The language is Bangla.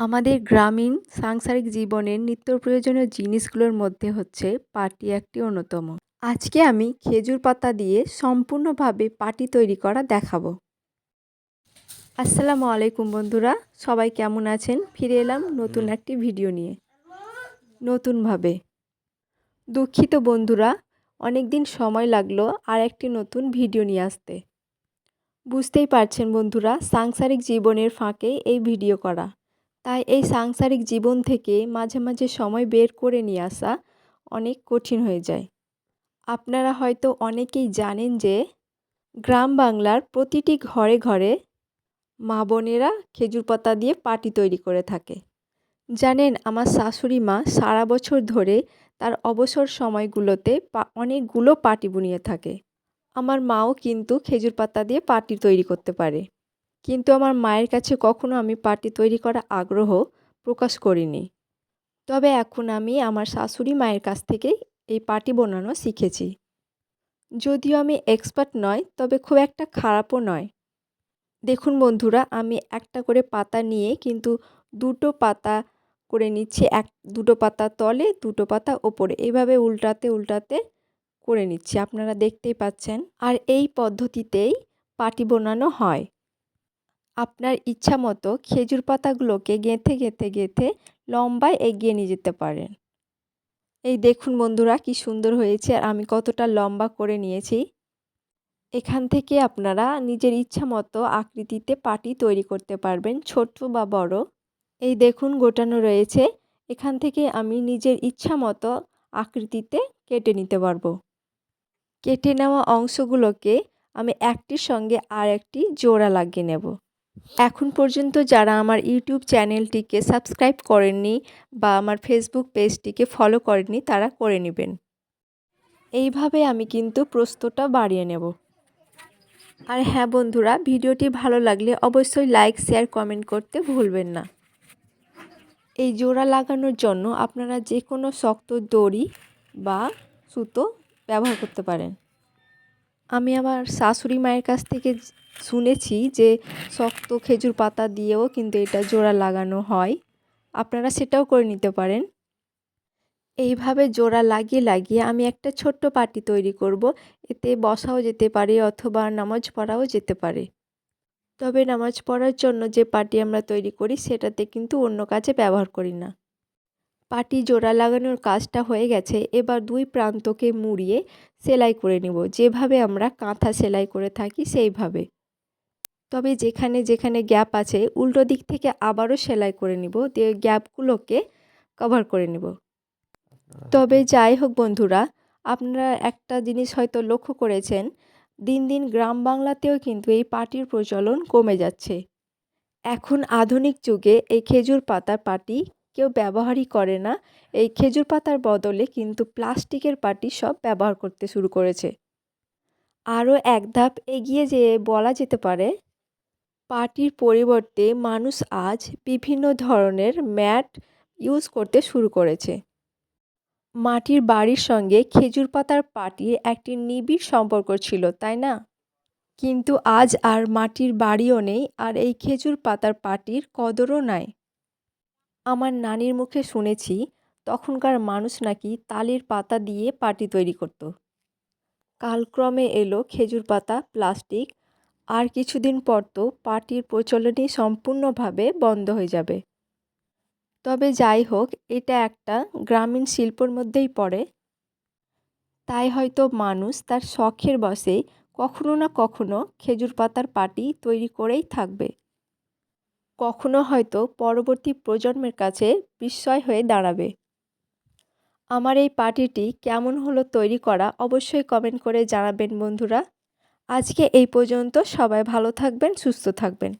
আমাদের গ্রামীণ সাংসারিক জীবনের নিত্য প্রয়োজনীয় জিনিসগুলোর মধ্যে হচ্ছে পাটি একটি অন্যতম। আজকে আমি খেজুর পাতা দিয়ে সম্পূর্ণভাবে পাটি তৈরি করা দেখাবো। আসসালামু আলাইকুম বন্ধুরা সবাই কেমন আছেন? ফিরে এলাম নতুন একটি ভিডিও নিয়ে। নতুনভাবে। দুঃখিত বন্ধুরা অনেক দিন সময় লাগল আর একটি নতুন ভিডিও নিয়ে আসতে। বুঝতেই পারছেন বন্ধুরা সাংসারিক জীবনের ফাঁকে এই ভিডিও করা। তাই এই সাংসারিক জীবন থেকে মাঝে মাঝে সময় বের করে নিয়ে আসা অনেক কঠিন হয়ে যায়। আপনারা হয়তো অনেকেই জানেন যে গ্রাম বাংলার প্রতিটি ঘরে ঘরে মা বোনেরা খেজুর পাতা দিয়ে পাটি তৈরি করে থাকে। জানেন, আমার শাশুড়ি মা সারা বছর ধরে তার অবসর সময়গুলোতে অনেকগুলো পাটি বুনিয়ে থাকে। আমার মাও কিন্তু খেজুর পাতা দিয়ে পাটি তৈরি করতে পারে। কিন্তু আমার মায়ের কাছে কখনো আমি পাটি তৈরি করা আগ্রহ প্রকাশ করিনি। তবে এখন আমি আমার শাশুড়ি মায়ের কাছ থেকেই এই পাটি বানানো শিখেছি। যদিও আমি এক্সপার্ট নয়, তবে খুব একটা খারাপও নয়। দেখুন বন্ধুরা, আমি একটা করে পাতা নিয়ে কিন্তু দুটো পাতা করে নিচ্ছি, এক, দুটো পাতা তলে, দুটো পাতা ওপরে। এভাবে উল্টাতে উল্টাতে করে নিচ্ছি, আপনারা দেখতেই পাচ্ছেন। আর এই পদ্ধতিতেই পাটি বোনানো হয়। আপনার ইচ্ছা মতো খেজুর পাতাগুলোকে গেঁথে গেঁথে গেঁথে লম্বায় এগিয়ে নিয়ে যেতে পারেন। এই দেখুন বন্ধুরা, কি সুন্দর হয়েছে আর আমি কতটা লম্বা করে নিয়েছি। এখান থেকে আপনারা নিজের ইচ্ছা মতো আকৃতিতে পাটি তৈরি করতে পারবেন, ছোট বা বড়। এই দেখুন গোটানো রয়েছে। এখান থেকে আমি নিজের ইচ্ছা মতো আকৃতিতে কেটে নিতে পারব। কেটে নেওয়া অংশগুলোকে আমি একটির সঙ্গে আর একটি জোড়া লাগিয়ে নেব। এখন পর্যন্ত যারা আমার ইউটিউব চ্যানেলটিকে সাবস্ক্রাইব করেননি বা আমার ফেসবুক পেজটিকে ফলো করেননি, তারা করে নেবেন। এইভাবে আমি কিন্তু প্রস্তটা বাড়িয়ে নেব। আর হ্যাঁ বন্ধুরা, ভিডিওটি ভালো লাগলে অবশ্যই লাইক, শেয়ার, কমেন্ট করতে ভুলবেন না। এই জোড়া লাগানোর জন্য আপনারা যে কোনো শক্ত দড়ি বা সুতো ব্যবহার করতে পারেন। আমি আমার শাশুড়ি মায়ের কাছ থেকে শুনেছি যে শক্ত খেজুর পাতা দিয়েও কিন্তু এটা জোড়া লাগানো হয়। আপনারা সেটাও করে নিতে পারেন। এইভাবে জোড়া লাগিয়ে লাগিয়ে আমি একটা ছোট্ট পাটি তৈরি করব। এতে বসাও যেতে পারে অথবা নামাজ পড়াও যেতে পারে। তবে নামাজ পড়ার জন্য যে পাটি আমরা তৈরি করি সেটাতে কিন্তু অন্য কাজে ব্যবহার করি না। পাটি জোড়া লাগানোর কাজটা হয়ে গেছে এবার দুই প্রান্তকে মুড়িয়ে সেলাই করে নিব। যেভাবে আমরা কাঁথা সেলাই করে থাকি সেইভাবে। তবে যেখানে যেখানে গ্যাপ আছে উল্টো দিক থেকে আবারও সেলাই করে নিব। দিয়ে গ্যাপগুলোকে কভার করে নিব। তবে যাই হোক বন্ধুরা আপনারা একটা জিনিস হয়তো লক্ষ্য করেছেন দিন দিন গ্রাম বাংলাতেও কিন্তু এই পাটির প্রচলন কমে যাচ্ছে। এখন আধুনিক যুগে এই খেজুর পাতার পাটি কেউ ব্যবহারই করে না। এই খেজুর পাতার বদলে কিন্তু প্লাস্টিকের পাটি সব ব্যবহার করতে শুরু করেছে। আরও এক ধাপ এগিয়ে যেয়ে বলা যেতে পারে, পাটির পরিবর্তে মানুষ আজ বিভিন্ন ধরনের ম্যাট ইউজ করতে শুরু করেছে। মাটির বাড়ির সঙ্গে খেজুর পাতার পাটির একটি নিবিড় সম্পর্ক ছিল, তাই না? কিন্তু আজ আর মাটির বাড়িও নেই আর এই খেজুর পাতার পাটির কদরও নাই। আমার নানির মুখে শুনেছি, তখনকার মানুষ নাকি তালের পাতা দিয়ে পাটি তৈরি করত। কালক্রমে এলো খেজুর পাতা, প্লাস্টিক, আর কিছুদিন পর তো পাটির প্রচলনই সম্পূর্ণভাবে বন্ধ হয়ে যাবে। তবে যাই হোক, এটা একটা গ্রামীণ শিল্পর মধ্যেই পড়ে। তাই হয়তো মানুষ তার শখের বসে কখনো না কখনো খেজুর পাতার পাটি তৈরি করেই থাকবে। কখনো হয়তো পরবর্তী প্রজন্মের কাছে বিস্ময় হয়ে দাঁড়াবে। আমার এই পার্টিটি কেমন হলো তৈরি করা অবশ্যই কমেন্ট করে জানাবেন বন্ধুরা। আজকে এই পর্যন্ত সবাই ভালো থাকবেন, সুস্থ থাকবেন।